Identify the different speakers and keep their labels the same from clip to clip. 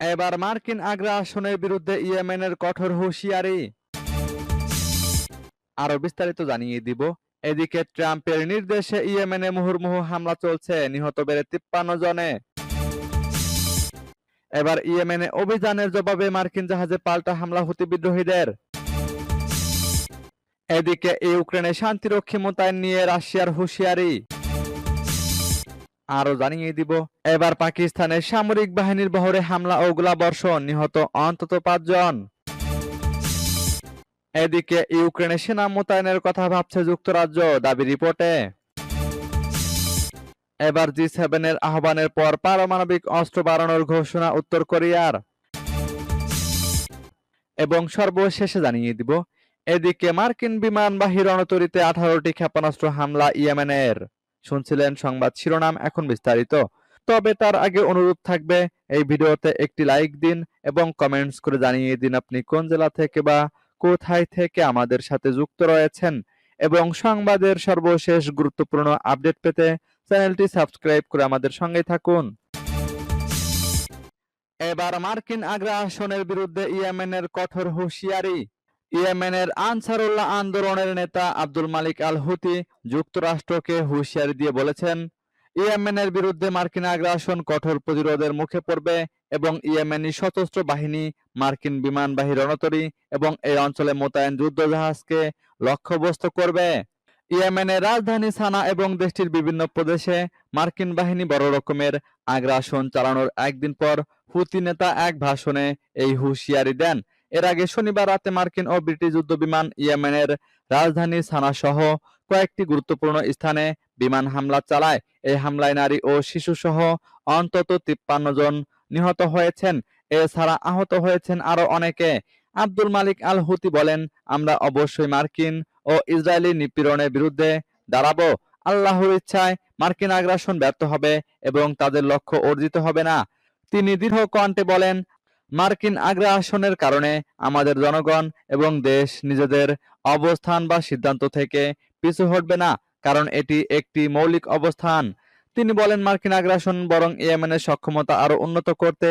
Speaker 1: এবার মার্কিন আগ্রাসনের বিরুদ্ধে ইয়েমেনের কঠোর হুঁশিয়ারি। আরও বিস্তারিত জানিয়ে দিব। এদিকে ট্রাম্পের নির্দেশে ইয়েমেনে মুহুর্মুহু হামলা চলছে, নিহত বেড়ে তিপ্পান্ন জনে। এবার ইয়েমেনে অভিযানের জবাবে মার্কিন জাহাজে পাল্টা হামলা হুতি বিদ্রোহীদের। এদিকে ইউক্রেনে শান্তিরক্ষী মোতায়েন নিয়ে রাশিয়ার হুঁশিয়ারি। আরও জানিয়ে দিব। এবার পাকিস্তানের সামরিক বাহিনীর বহরে হামলা ও গোলাবর্ষণ নিহত অন্তত পাঁচজন। এদিকে ইউক্রেনে সেনা মোতায়েনের কথা ভাবছে যুক্তরাজ্য, দাবি রিপোর্টে। এবার জি সেভেনের আহ্বানের পর পারমাণবিক অস্ত্র বাড়ানোর ঘোষণা উত্তর কোরিয়ার। এবং সর্বশেষে জানিয়ে দিব, এদিকে মার্কিন বিমান বিমানবাহী রণতরীতে আঠারোটি ক্ষেপণাস্ত্র হামলা ইয়েমেনের। শুনছিলেন সংবাদ শিরোনাম এখন বিস্তারিত। তবে তার আগে অনুরোধ থাকবে, এই ভিডিওতে একটি লাইক দিন এবং কমেন্টস করে জানিয়ে দিন আপনি কোন জেলা থেকে বা কোথায় থেকে আমাদের সাথে যুক্ত রয়েছেন। এবং সংবাদের সর্বশেষ গুরুত্বপূর্ণ আপডেট পেতে চ্যানেলটি সাবস্ক্রাইব করে আমাদের সঙ্গে থাকুন। এবার মার্কিন আগ্রাসনের বিরুদ্ধে ইয়েমেনের কঠোর হুঁশিয়ারি। ইয়েমেনের আনসারুল্লাহ আন্দোলনের নেতা আব্দুল মালিক আল হুতি যুক্তরাষ্ট্রকে হুঁশিয়ারি দিয়ে বলেছেন, ইয়েমেনের বিরুদ্ধে মার্কিন আগ্রাসন কঠোর প্রতিরোধের মুখে পড়বে এবং ইয়েমেনি সশস্ত্র বাহিনী, মার্কিন বিমানবাহী রণতরী এবং এই অঞ্চলে মোতায়েন যুদ্ধজাহাজকে লক্ষ্যবস্তু করবে। ইয়েমেনের রাজধানী সানা এবং দেশটির বিভিন্ন প্রদেশে মার্কিন বাহিনী বড় রকমের আগ্রাসন চালানোর একদিন পর হুতি নেতা এক ভাষণে এই হুঁশিয়ারি দেন। এর আগে শনিবার রাতে মার্কিন ও ব্রিটিশ যুদ্ধবিমান ইয়েমেনের রাজধানী সানা সহ কয়েকটি গুরুত্বপূর্ণ স্থানে বিমান হামলা চালায়। এই হামলায় নারী ও শিশু সহ অন্তত তিপ্পান্ন জন নিহত হয়েছেন। এছাড়া আহত হয়েছেন আরও অনেকে। আব্দুল মালিক আল হুতি বলেন, আমরা অবশ্যই মার্কিন ও ইসরায়েলি নিপীড়নের বিরুদ্ধে দাঁড়াবো। আল্লাহর ইচ্ছায় মার্কিন আগ্রাসন ব্যর্থ হবে এবং তাদের লক্ষ্য অর্জিত হবে না। তিনি দৃঢ় কণ্ঠে বলেন মার্কিন আগ্রাসনের কারণে আমাদের জনগণ এবং দেশ নিজেদের অবস্থান বা সিদ্ধান্ত থেকে পিছু হটবে না, কারণ এটি একটি মৌলিক অবস্থান। তিনি বলেন, মার্কিন আগ্রাসন বরং ইয়েমেনের সক্ষমতা আরও উন্নত করতে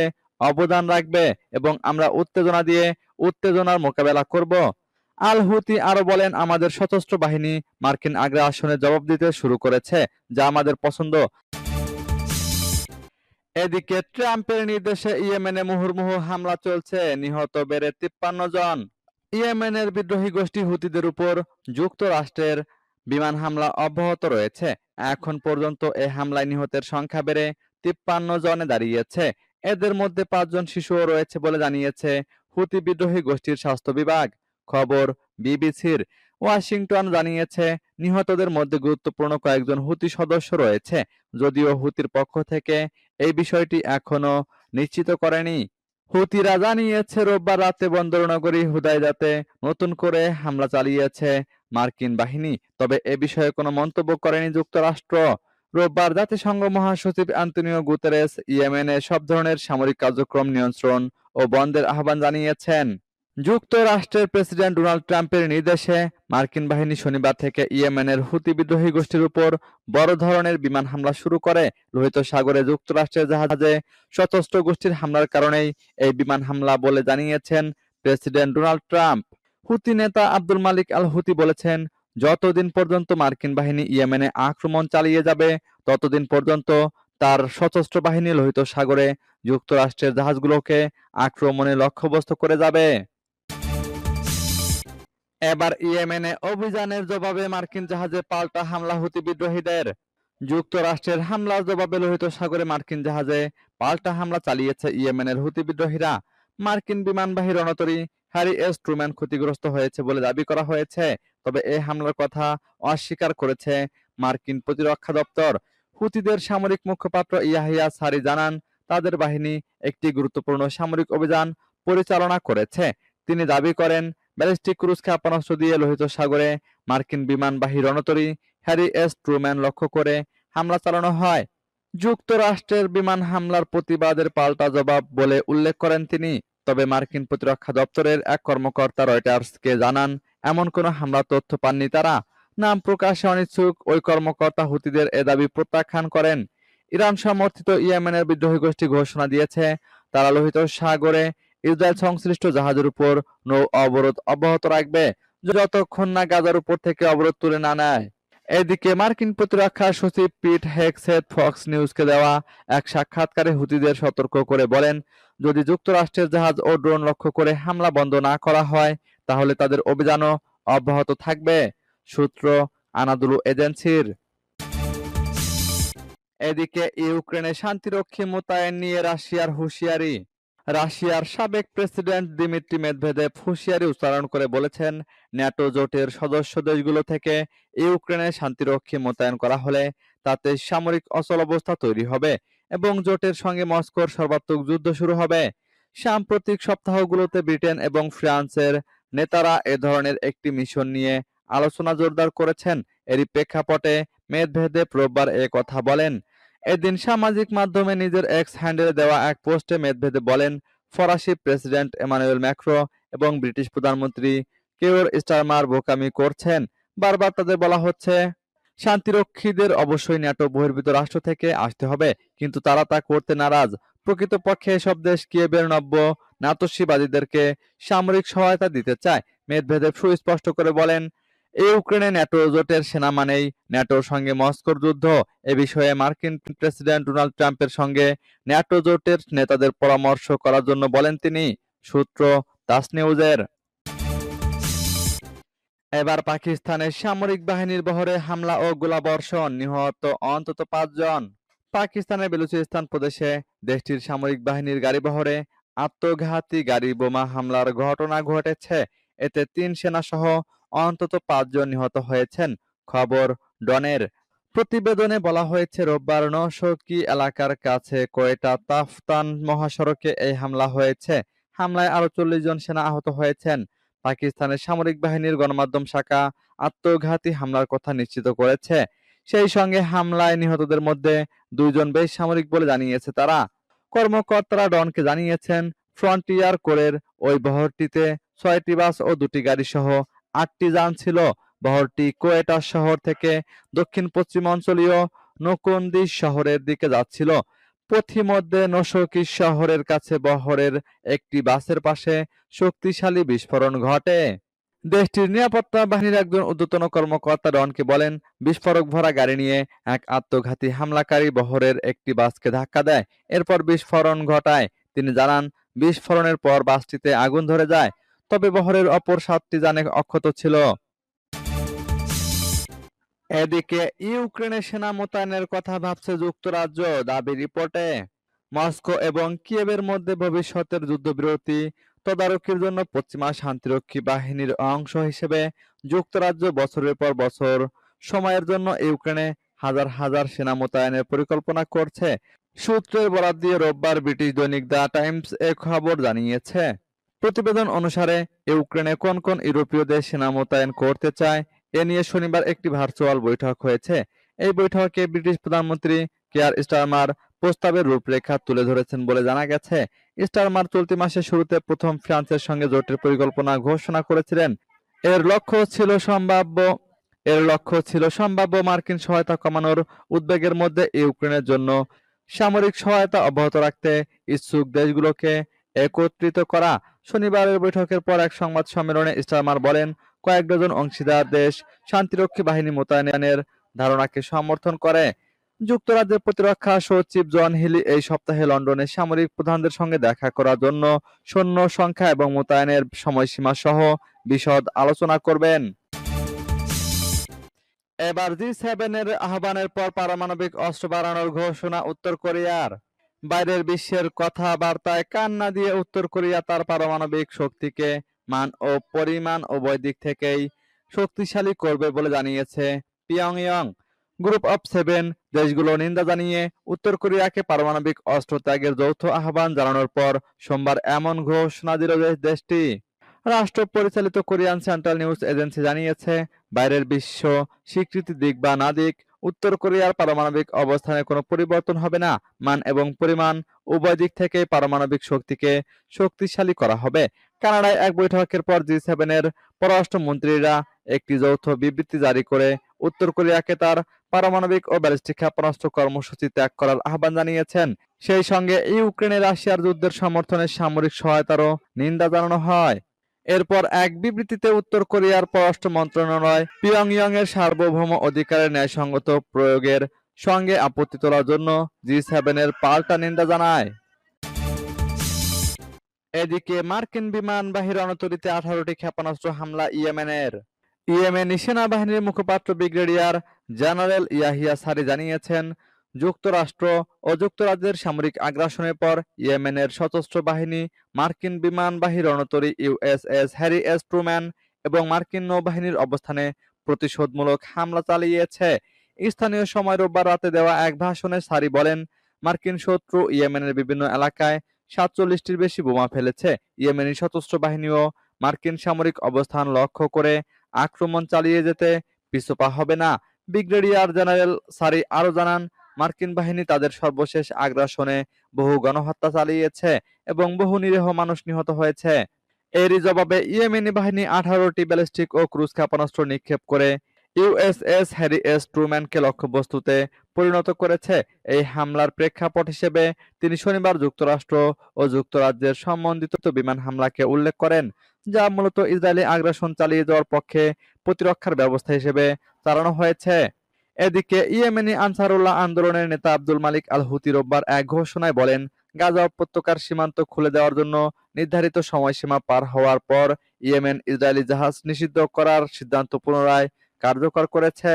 Speaker 1: অবদান রাখবে এবং আমরা উত্তেজনা দিয়ে উত্তেজনার মোকাবেলা করব। আল হুতি আরও বলেন, আমাদের সশস্ত্র বাহিনী মার্কিন আগ্রাসনের জবাব দিতে শুরু করেছে, যা আমাদের পছন্দ। এদিকে ট্রাম্পের নির্দেশে ইয়েমেনে মুহুর্মুহু হামলা চলছে। নিহত বেড়ে তিপ্পান্ন জন। ইয়েমেনের বিদ্রোহী গোষ্ঠী হুতিদের উপর যুক্তরাষ্ট্রের বিমান হামলা অব্যাহত রয়েছে। এখন পর্যন্ত এ হামলায় নিহতের সংখ্যা বেড়ে তিপ্পান্ন জনে দাঁড়িয়েছে। এদের মধ্যে পাঁচজন শিশুও রয়েছে বলে জানিয়েছে হুতি বিদ্রোহী গোষ্ঠীর স্বাস্থ্য বিভাগ। খবর বিবিসির। ওয়াশিংটন জানিয়েছে, নিহতদের মধ্যে গুরুত্বপূর্ণ কয়েকজন হুতি সদস্য রয়েছে, যদিও হুতির পক্ষ থেকে এই বিষয়টি এখনও নিশ্চিত করেনি। হুতিরা জানিয়েছে, রোববার রাতে বন্দরনগরী হুদায়দাতে নতুন করে হামলা চালিয়েছে মার্কিন বাহিনী। তবে এ বিষয়ে কোনো মন্তব্য করেনি যুক্তরাষ্ট্র। রোববার জাতিসংঘ মহাসচিব আন্তনিও গুতেরেস ইয়েমেনে সব ধরনের সামরিক কার্যক্রম নিয়ন্ত্রণ ও বন্ধের আহ্বান জানিয়েছেন। যুক্তরাষ্ট্রের প্রেসিডেন্ট ডোনাল্ড ট্রাম্পের নির্দেশে মার্কিন বাহিনী শনিবার থেকে ইয়েমেনের হুতি বিদ্রোহী গোষ্ঠীর উপর বড় ধরনের বিমান হামলা শুরু করে। লোহিত সাগরে যুক্তরাষ্ট্রের জাহাজে সশস্ত্র গোষ্ঠীর হামলার কারণেই এই বিমান হামলা বলে জানিয়েছেন প্রেসিডেন্ট ডোনাল্ড ট্রাম্প। হুতি নেতা আব্দুল মালিক আল হুতি বলেছেন, যতদিন পর্যন্ত মার্কিন বাহিনী ইয়েমেনে আক্রমণ চালিয়ে যাবে, ততদিন পর্যন্ত তার সশস্ত্র বাহিনী লোহিত সাগরে যুক্তরাষ্ট্রের জাহাজগুলোকে আক্রমণে লক্ষ্যবস্তু করে যাবে। এবার ইয়েমেনে অভিযানের জবাবে মার্কিন জাহাজে পাল্টা হামলা হুতি বিদ্রোহীদের। যুক্তরাষ্ট্রের হামলার জবাবে লোহিত সাগরে মার্কিন জাহাজে পাল্টা হামলা চালিয়েছে ইয়েমেনের হুতি বিদ্রোহীরা। মার্কিন বিমানবাহী রণতরী হ্যারি এস ট্রুম্যান ক্ষতিগ্রস্ত হয়েছে বলে দাবি করা হয়েছে, তবে এই হামলার কথা অস্বীকার করেছে মার্কিন প্রতিরক্ষা দপ্তর। হুতিদের সামরিক মুখপাত্র ইয়াহিয়া সারি জানান, তাদের বাহিনী একটি গুরুত্বপূর্ণ সামরিক অভিযান পরিচালনা করেছে। তিনি দাবি করেন ব্যালিস্টিক ক্রুজ ক্ষেপণাস্ত্র দিয়ে লোহিত সাগরে মার্কিন বিমানবাহী রণতরী হ্যারি এস ট্রুম্যান লক্ষ্য করে হামলা চালানো হয়। যুক্তরাষ্ট্রের বিমান হামলার প্রতিবাদের পাল্টা জবাব বলে উল্লেখ করেন তিনি। তবে মার্কিন প্রতিরক্ষা দপ্তরের এক কর্মকর্তা রয়টার্সকে জানান, এমন কোনো হামলা তথ্য পাননি তারা। নাম প্রকাশে অনিচ্ছুক, ওই কর্মকর্তা হুতিদের এ দাবি প্রত্যাখ্যান করেন। ইরান সমর্থিত ইয়েমেনের বিদ্রোহী গোষ্ঠী ঘোষণা দিয়েছে, তারা লোহিত সাগরে ইসরায়েল সংশ্লিষ্ট জাহাজের উপর নৌ অবরোধ অব্যাহত রাখবে, যতক্ষণ না গাজার উপর থেকে অবরোধ তুলে না নেয়। এদিকে মার্কিন প্রতিরক্ষা সচিব পিট হেগসেট ফক্স নিউজকে দেওয়া এক সাক্ষাৎকারে হুতিদের সতর্ক করে বলেন, যদি যুক্তরাষ্ট্রের জাহাজ ও ড্রোন লক্ষ্য করে হামলা বন্ধ না করা হয়, তাহলে তাদের অভিযানও অব্যাহত থাকবে, সূত্র আনাদুলু এজেন্সির। এদিকে ইউক্রেনে শান্তিরক্ষী মোতায়েন নিয়ে রাশিয়ার হুঁশিয়ারি। রাশিয়ার সাবেক প্রেসিডেন্ট দিমিত্রি মেদভেদেভ হুঁশিয়ারি উচ্চারণ করে বলেছেন, ন্যাটো জোটের সদস্য দেশগুলো থেকে ইউক্রেনে শান্তিরক্ষী মোতায়েন করা হলে তাতে সামরিক অচল অবস্থা তৈরি হবে এবং জোটের সঙ্গে মস্কোর সর্বাত্মক যুদ্ধ শুরু হবে। সাম্প্রতিক সপ্তাহগুলোতে ব্রিটেন এবং ফ্রান্সের নেতারা এ ধরনের একটি মিশন নিয়ে আলোচনা জোরদার করেছেন। এরই প্রেক্ষাপটে মেদভেদেভ রোববার এ কথা বলেন। এদিন সামাজিক মাধ্যমে নিজের এক্স হ্যান্ডেলে দেওয়া এক পোস্টে মেদভেদে বলেন, ফরাসি প্রেসিডেন্ট এমানুয়েল ম্যাক্রো এবং ব্রিটিশ প্রধানমন্ত্রী কেওর স্টারমার বোকামি করছেন? বারবার তাদের বলা হচ্ছে, শান্তিরক্ষীদের অবশ্যই ন্যাটো বহির্ভূত রাষ্ট্র থেকে আসতে হবে, কিন্তু তারা তা করতে নারাজ। প্রকৃতপক্ষে এসব দেশ কিয়েবের নব্য নাতস্যবাদীদেরকে সামরিক সহায়তা দিতে চায়। মেদভেদেভ সুস্পষ্ট করে বলেন ইউক্রেনে ন্যাটো জোটের সেনা মানেই ন্যাটোর সঙ্গে মস্কোর যুদ্ধ। এ বিষয়ে মার্কিন প্রেসিডেন্ট ডোনাল্ড ট্রাম্পের সঙ্গে ন্যাটো জোটের নেতাদের পরামর্শ করার জন্য বলেন তিনি, সূত্র তাস নিউজের। এবার পাকিস্তানের সামরিক বাহিনীর বহরে হামলা ও গোলাবর্ষণ। নিহত অন্তত পাঁচজন পাকিস্তানের বেলুচিস্তান প্রদেশে দেশটির সামরিক বাহিনীর গাড়ি বহরে আত্মঘাতী গাড়ি বোমা হামলার ঘটনা ঘটেছে। এতে তিন সেনা সহ অন্তত পাঁচজন নিহত হয়েছেন। খবর, ডনের প্রতিবেদনে বলা হয়েছে, রোববার নশকি এলাকার কাছে কোয়েটা তাফতান মহাসড়কে এই হামলা হয়েছে। হামলায় আরও চল্লিশ জন সেনা আহত হয়েছেন। পাকিস্তানের সামরিক বাহিনীর গণমাধ্যম শাখা আত্মঘাতী হামলার কথা নিশ্চিত করেছে। সেই সঙ্গে হামলায় নিহতদের মধ্যে দুইজন বেসামরিক বলে জানিয়েছে তারা। কর্মকর্তারা ডনকে জানিয়েছেন, ফ্রন্টিয়ার কোরের ওই বহরটিতে ছয়টি বাস ও দুটি গাড়ি সহ আটটি যান ছিল। বহরটি কোয়েটা শহর থেকে দক্ষিণ পশ্চিম অঞ্চলীয় নকুন্দি শহরের দিকে যাচ্ছিল। পথিমধ্যে নশকি শহরের কাছে বহরের একটি বাসের পাশে শক্তিশালী বিস্ফোরণ ঘটে। দেশটির নিরাপত্তা বাহিনীর একজন উদ্যতন কর্মকর্তা ডনকে বলেন, বিস্ফোরক ভরা গাড়ি নিয়ে এক আত্মঘাতী হামলাকারী বহরের একটি বাসকে ধাক্কা দেয়। এরপর বিস্ফোরণ ঘটায়। তিনি জানান, বিস্ফোরণের পর বাসটিতে আগুন ধরে যায়। তবে বহরের অপর সাতটি যানে অক্ষত ছিল। এদিকে ইউক্রেনে সেনা মোতায়েনের কথা ভাবছে যুক্তরাজ্য। দাবি রিপোর্টে, মস্কো এবং কিয়েভের মধ্যে ভবিষ্যতের যুদ্ধবিরতি তদারকির জন্য পশ্চিমা শান্তিরক্ষী বাহিনীর অংশ হিসেবে যুক্তরাজ্য বছরের পর বছর সময়ের জন্য ইউক্রেনে হাজার হাজার সেনা মোতায়েনের পরিকল্পনা করছে। সূত্রের বরাত দিয়ে রোববার ব্রিটিশ দৈনিক দ্য টাইমস এ খবর জানিয়েছে। প্রতিবেদন অনুসারে ইউক্রেনে কোন কোন ইউরোপীয় দেশ সেনা মোতায়েন করতে চায়, এ নিয়ে শনিবার একটি ভার্চুয়াল বৈঠক হয়েছে। এই বৈঠকে ব্রিটিশ প্রধানমন্ত্রী কেয়ার স্টারমার প্রস্তাবের রূপরেখা তুলে ধরেছেন বলে জানা গেছে। স্টারমার চলতি মাসের শুরুতে প্রথম ফ্রান্সের সঙ্গে জোটের পরিকল্পনা ঘোষণা করেছিলেন। এর লক্ষ্য ছিল সম্ভাব্য, এর লক্ষ্য ছিল সম্ভাব্য মার্কিন সহায়তা কমানোর উদ্বেগের মধ্যে ইউক্রেনের জন্য সামরিক সহায়তা অব্যাহত রাখতে ইচ্ছুক দেশগুলোকে একত্রিত করা। শনিবারের বৈঠকের পর এক সংবাদ সম্মেলনে স্টারমার বলেন, কয়েক ডজন অংশীদার দেশ শান্তিরক্ষী বাহিনী মোতায়েনের ধারণাকে সমর্থন করে। যুক্তরাজ্যের প্রতিরক্ষা সচিব জন হিলি এই সপ্তাহে লন্ডনে সামরিক প্রধানদের সঙ্গে দেখা করার জন্য সৈন্য সংখ্যা এবং মোতায়েনের সময়সীমা সহ বিশদ আলোচনা করবেন। এবার জি সেভেনের আহ্বানের পর পারমাণবিক অস্ত্র বাড়ানোর ঘোষণা উত্তর কোরিয়ার। বাইরের বিশ্বের কথাবার্তায় কান না দিয়ে উত্তর কোরিয়া তার পারমাণবিক শক্তিকে মান ও পরিমাণ উভয় দিক থেকেই শক্তিশালী করবে বলে জানিয়েছে পিয়ংইয়ং। গ্রুপ অফ সেভেন দেশগুলো নিন্দা জানিয়ে উত্তর কোরিয়াকে পারমাণবিক অস্ত্র ত্যাগের যৌথ আহ্বান জানানোর পর সোমবার এমন ঘোষণা দিল দেশটি। রাষ্ট্র পরিচালিত কোরিয়ান সেন্ট্রাল নিউজ এজেন্সি জানিয়েছে, বাইরের বিশ্ব স্বীকৃতি দিক বা না দিক উত্তর কোরিয়ার পারমাণবিক অবস্থানে কোনো পরিবর্তন হবে না। মান এবং পরিমাণ উভয় দিক থেকে পারমাণবিক শক্তিকে শক্তিশালী করা হবে। কানাডায় এক বৈঠকের পর জি সেভেনের পররাষ্ট্রমন্ত্রীরা একটি যৌথ বিবৃতি জারি করে উত্তর কোরিয়াকে তার পারমাণবিক ও ব্যালিস্টিক ক্ষেপণাস্ত্র কর্মসূচি ত্যাগ করার আহ্বান জানিয়েছেন। সেই সঙ্গে ইউক্রেনে রাশিয়ার যুদ্ধের সমর্থনে সামরিক সহায়তারও নিন্দা জানানো হয়। এরপর এক বিবৃতিতে উত্তর কোরিয়ার পররাষ্ট্র মন্ত্রণালয় পিয়ংইয়ং এর সার্বভৌম অধিকারের ন্যায়সঙ্গত প্রয়োগের সঙ্গে আপত্তি তোলার জন্য জি সেভেনের পাল্টা নিন্দা জানায়। এদিকে মার্কিন বিমান বিমানবাহী রণতরীতে আঠারোটি ক্ষেপণাস্ত্র হামলা ইয়েমেনের। ইয়েমেনি সেনাবাহিনীর মুখপাত্র ব্রিগেডিয়ার জেনারেল ইয়াহিয়া সারি জানিয়েছেন যুক্তরাষ্ট্র ও যুক্তরাজ্যের সামরিক আগ্রাসনের পর ইয়েমেনের সশস্ত্র বাহিনী, মার্কিন বিমানবাহী রণতরী ইউএসএস হ্যারি এস ট্রুম্যান এবং মার্কিন নৌবাহিনীর অবস্থানে প্রতিশোধমূলক হামলা চালিয়েছে। স্থানীয় সময় রোববার রাতে দেওয়া এক ভাষণে সারি বলেন, মার্কিন শত্রু ইয়েমেনের বিভিন্ন এলাকায় সাতচল্লিশটির বেশি বোমা ফেলেছে। ইয়েমেনি সশস্ত্র বাহিনীও মার্কিন সামরিক অবস্থান লক্ষ্য করে আক্রমণ চালিয়ে যেতে পিছপা হবে না। ব্রিগেডিয়ার জেনারেল সারি আরও জানান মার্কিন বাহিনী তাদের সর্বশেষ আগ্রাসনে বহু গণহত্যা চালিয়েছে এবং বহু নিরীহ মানুষ নিহত হয়েছে। এরই জবাবে ইয়েমেনি বাহিনী আঠারোটি ব্যালিস্টিক ও ক্রুজ ক্ষেপণাস্ত্র নিক্ষেপ করে ইউএসএস হ্যারি এস ট্রুম্যানকে লক্ষ্যবস্তুতে পরিণত করেছে। এই হামলার প্রেক্ষাপট হিসেবে তিনি শনিবার যুক্তরাষ্ট্র ও যুক্তরাজ্যের সম্বন্ধিত বিমান হামলাকে উল্লেখ করেন, যা মূলত ইসরায়েলি আগ্রাসন চালিয়ে যাওয়ার পক্ষে প্রতিরক্ষার ব্যবস্থা হিসেবে চালানো হয়েছে। এদিকে ইয়েমেনি আনসারুল্লাহ আন্দোলনের নেতা আব্দুল মালিক আল হুতি রোববার এক ঘোষণায় বলেন, গাজা উপত্যকার সীমান্ত খুলে দেওয়ার জন্য নির্ধারিত সময়সীমা পার হওয়ার পর ইয়েমেন ইসরায়েলি জাহাজ নিষিদ্ধ করার সিদ্ধান্ত পুনরায় কার্যকর করেছে।